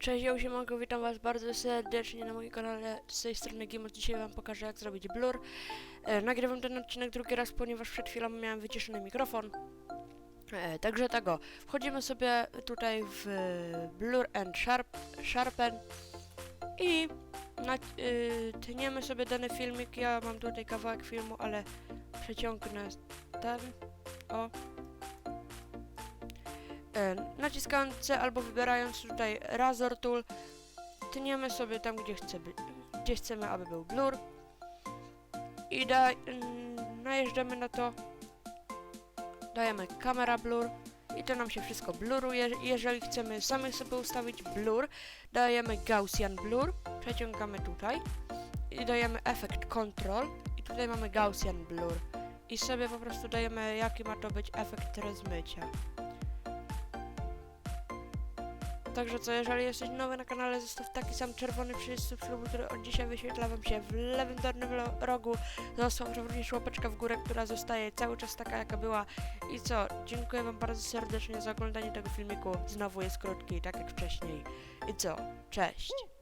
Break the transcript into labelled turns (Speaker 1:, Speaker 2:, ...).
Speaker 1: Cześć, ja Siemanko, witam was bardzo serdecznie na moim kanale z tej strony Gimos. Dzisiaj wam pokażę jak zrobić blur. E, nagrywam ten odcinek drugi raz, ponieważ przed chwilą miałem wyciszony mikrofon. E, także tego, wchodzimy sobie tutaj w e, Blur and Sharp, Sharpen i y, tniemy sobie dany filmik. Ja mam tutaj kawałek filmu, ale przeciągnę ten. O, E, naciskając C albo wybierając tutaj Razor Tool tniemy sobie tam, gdzie, chce gdzie chcemy, aby był blur i da, najeżdżamy na to dajemy kamera blur i to nam się wszystko bluruje. Jeżeli chcemy sami sobie ustawić blur, dajemy Gaussian blur, przeciągamy tutaj i dajemy efekt control i tutaj mamy Gaussian blur i sobie po prostu dajemy jaki ma to być efekt rozmycia. Także co, jeżeli jesteś nowy na kanale, zostaw taki sam czerwony przycisk subskrybuj, który od dzisiaj wyświetla wam się w lewym dolnym rogu. Zostaw również łapeczkę w górę, która zostaje cały czas taka, jaka była. I co, dziękuję wam bardzo serdecznie za oglądanie tego filmiku. Znowu jest krótki, tak jak wcześniej. I co, cześć!